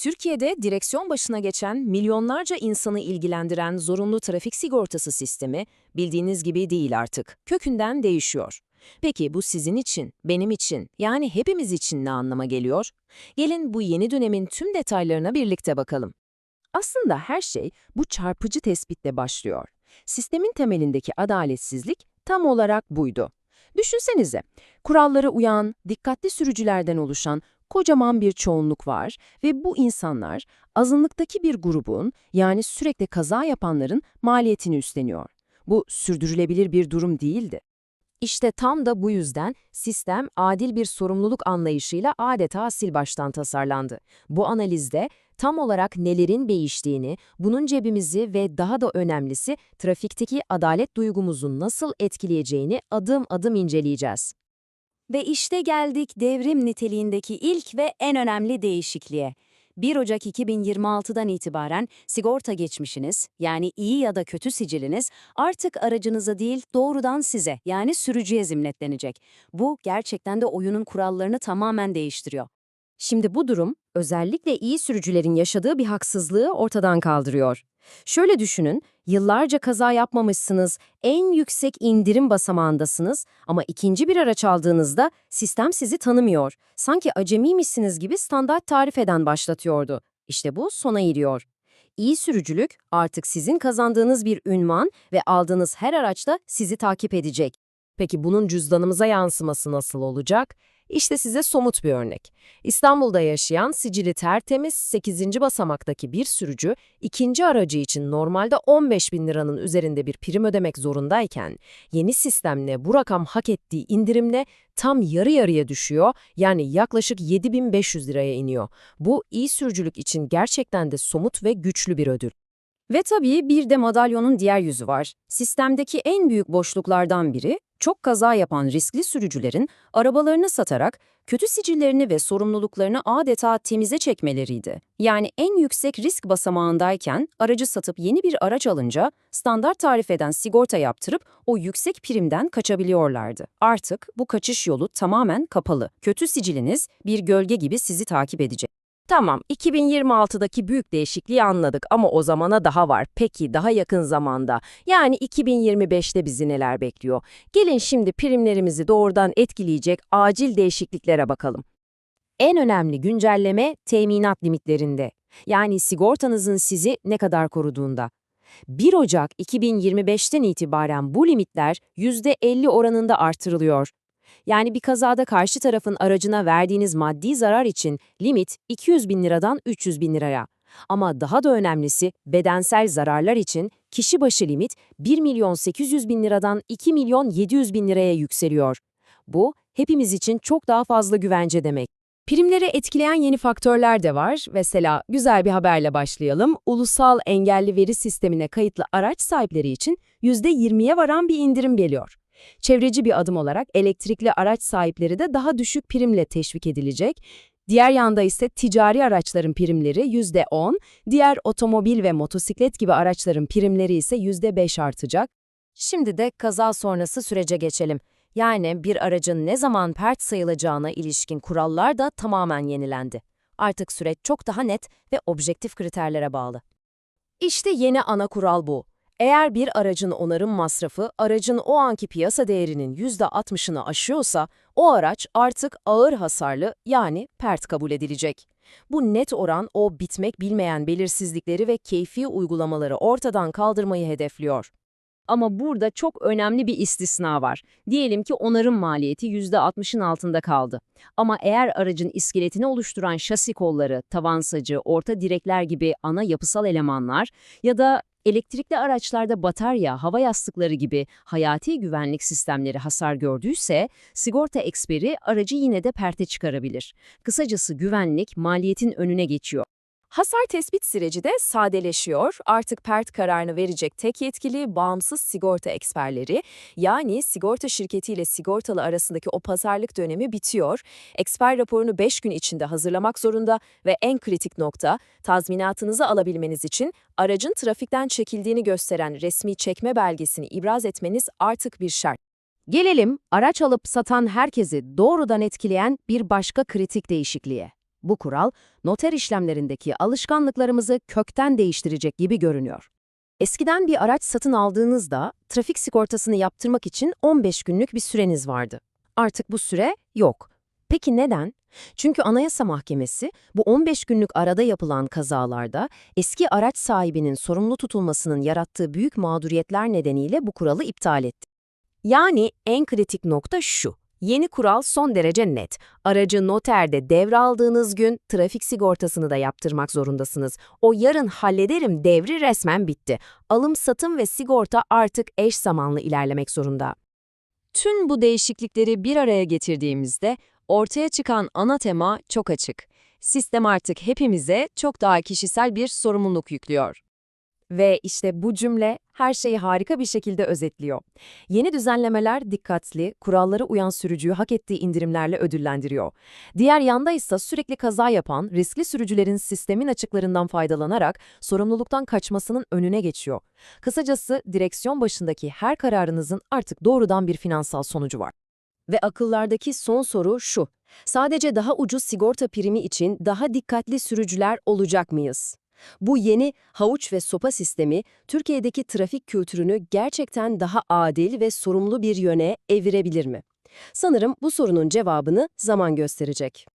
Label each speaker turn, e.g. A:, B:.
A: Türkiye'de direksiyon başına geçen milyonlarca insanı ilgilendiren zorunlu trafik sigortası sistemi bildiğiniz gibi değil artık. Kökünden değişiyor. Peki bu sizin için, benim için, yani hepimiz için ne anlama geliyor? Gelin bu yeni dönemin tüm detaylarına birlikte bakalım. Aslında her şey bu çarpıcı tespitle başlıyor. Sistemin temelindeki adaletsizlik tam olarak buydu. Düşünsenize, kurallara uyan, dikkatli sürücülerden oluşan kocaman bir çoğunluk var ve bu insanlar azınlıktaki bir grubun yani sürekli kaza yapanların maliyetini üstleniyor. Bu sürdürülebilir bir durum değildi. İşte tam da bu yüzden sistem adil bir sorumluluk anlayışıyla adeta sil baştan tasarlandı. Bu analizde tam olarak nelerin değiştiğini, bunun cebimizi ve daha da önemlisi trafikteki adalet duygumuzu nasıl etkileyeceğini adım adım inceleyeceğiz.
B: Ve işte geldik devrim niteliğindeki ilk ve en önemli değişikliğe. 1 Ocak 2026'dan itibaren sigorta geçmişiniz, yani iyi ya da kötü siciliniz artık aracınıza değil doğrudan size, yani sürücüye zimmetlenecek. Bu gerçekten de oyunun kurallarını tamamen değiştiriyor.
A: Şimdi bu durum özellikle iyi sürücülerin yaşadığı bir haksızlığı ortadan kaldırıyor. Şöyle düşünün, yıllarca kaza yapmamışsınız, en yüksek indirim basamağındasınız ama ikinci bir araç aldığınızda sistem sizi tanımıyor. Sanki acemiymişsiniz gibi standart tarif eden başlatıyordu. İşte bu sona eriyor. İyi sürücülük artık sizin kazandığınız bir ünvan ve aldığınız her araçta sizi takip edecek. Peki bunun cüzdanımıza yansıması nasıl olacak? İşte size somut bir örnek. İstanbul'da yaşayan sicili tertemiz 8. basamaktaki bir sürücü ikinci aracı için normalde 15 bin liranın üzerinde bir prim ödemek zorundayken yeni sistemle bu rakam hak ettiği indirimle tam yarı yarıya düşüyor yani yaklaşık 7500 liraya iniyor. Bu iyi sürücülük için gerçekten de somut ve güçlü bir ödül. Ve tabii bir de madalyonun diğer yüzü var. Sistemdeki en büyük boşluklardan biri, çok kaza yapan riskli sürücülerin arabalarını satarak kötü sicillerini ve sorumluluklarını adeta temize çekmeleriydi. Yani en yüksek risk basamağındayken aracı satıp yeni bir araç alınca standart tarif eden sigorta yaptırıp o yüksek primden kaçabiliyorlardı. Artık bu kaçış yolu tamamen kapalı. Kötü siciliniz bir gölge gibi sizi takip edecek. Tamam, 2026'daki büyük değişikliği anladık ama o zamana daha var. Peki daha yakın zamanda, yani 2025'te bizi neler bekliyor? Gelin şimdi primlerimizi doğrudan etkileyecek acil değişikliklere bakalım. En önemli güncelleme teminat limitlerinde. Yani sigortanızın sizi ne kadar koruduğunda. 1 Ocak 2025'ten itibaren bu limitler %50 oranında artırılıyor. Yani bir kazada karşı tarafın aracına verdiğiniz maddi zarar için limit 200 bin liradan 300 bin liraya. Ama daha da önemlisi bedensel zararlar için kişi başı limit 1 milyon 800 bin liradan 2 milyon 700 bin liraya yükseliyor. Bu hepimiz için çok daha fazla güvence demek. Primleri etkileyen yeni faktörler de var. Mesela güzel bir haberle başlayalım. Ulusal engelli veri sistemine kayıtlı araç sahipleri için %20'ye varan bir indirim geliyor. Çevreci bir adım olarak elektrikli araç sahipleri de daha düşük primle teşvik edilecek. Diğer yanda ise ticari araçların primleri %10, diğer otomobil ve motosiklet gibi araçların primleri ise %5 artacak. Şimdi de kaza sonrası sürece geçelim. Yani bir aracın ne zaman pert sayılacağına ilişkin kurallar da tamamen yenilendi. Artık süreç çok daha net ve objektif kriterlere bağlı. İşte yeni ana kural bu. Eğer bir aracın onarım masrafı aracın o anki piyasa değerinin %60'ını aşıyorsa o araç artık ağır hasarlı yani pert kabul edilecek. Bu net oran o bitmek bilmeyen belirsizlikleri ve keyfi uygulamaları ortadan kaldırmayı hedefliyor. Ama burada çok önemli bir istisna var. Diyelim ki onarım maliyeti %60'ın altında kaldı. Ama eğer aracın iskeletini oluşturan şasi kolları, tavan sacı, orta direkler gibi ana yapısal elemanlar ya da Elektrikli araçlarda batarya, hava yastıkları gibi hayati güvenlik sistemleri hasar gördüyse, sigorta eksperi aracı yine de perte çıkarabilir. Kısacası güvenlik maliyetin önüne geçiyor. Hasar tespit süreci de sadeleşiyor. Artık pert kararını verecek tek yetkili bağımsız sigorta eksperleri, yani sigorta şirketiyle sigortalı arasındaki o pazarlık dönemi bitiyor. Eksper raporunu 5 gün içinde hazırlamak zorunda ve en kritik nokta, tazminatınızı alabilmeniz için aracın trafikten çekildiğini gösteren resmi çekme belgesini ibraz etmeniz artık bir şart. Gelelim araç alıp satan herkesi doğrudan etkileyen bir başka kritik değişikliğe. Bu kural, noter işlemlerindeki alışkanlıklarımızı kökten değiştirecek gibi görünüyor. Eskiden bir araç satın aldığınızda trafik sigortasını yaptırmak için 15 günlük bir süreniz vardı. Artık bu süre yok. Peki neden? Çünkü Anayasa Mahkemesi bu 15 günlük arada yapılan kazalarda eski araç sahibinin sorumlu tutulmasının yarattığı büyük mağduriyetler nedeniyle bu kuralı iptal etti. Yani en kritik nokta şu. Yeni kural son derece net. Aracı noterde devraldığınız gün trafik sigortasını da yaptırmak zorundasınız. O yarın hallederim devri resmen bitti. Alım, satım ve sigorta artık eş zamanlı ilerlemek zorunda.
C: Tüm bu değişiklikleri bir araya getirdiğimizde ortaya çıkan ana tema çok açık. Sistem artık hepimize çok daha kişisel bir sorumluluk yüklüyor.
A: Ve işte bu cümle her şeyi harika bir şekilde özetliyor. Yeni düzenlemeler dikkatli, kurallara uyan sürücüyü hak ettiği indirimlerle ödüllendiriyor. Diğer yanda ise sürekli kaza yapan, riskli sürücülerin sistemin açıklarından faydalanarak sorumluluktan kaçmasının önüne geçiyor. Kısacası direksiyon başındaki her kararınızın artık doğrudan bir finansal sonucu var. Ve akıllardaki son soru şu. Sadece daha ucuz sigorta primi için daha dikkatli sürücüler olacak mıyız? Bu yeni havuç ve sopa sistemi Türkiye'deki trafik kültürünü gerçekten daha adil ve sorumlu bir yöne evirebilir mi? Sanırım bu sorunun cevabını zaman gösterecek.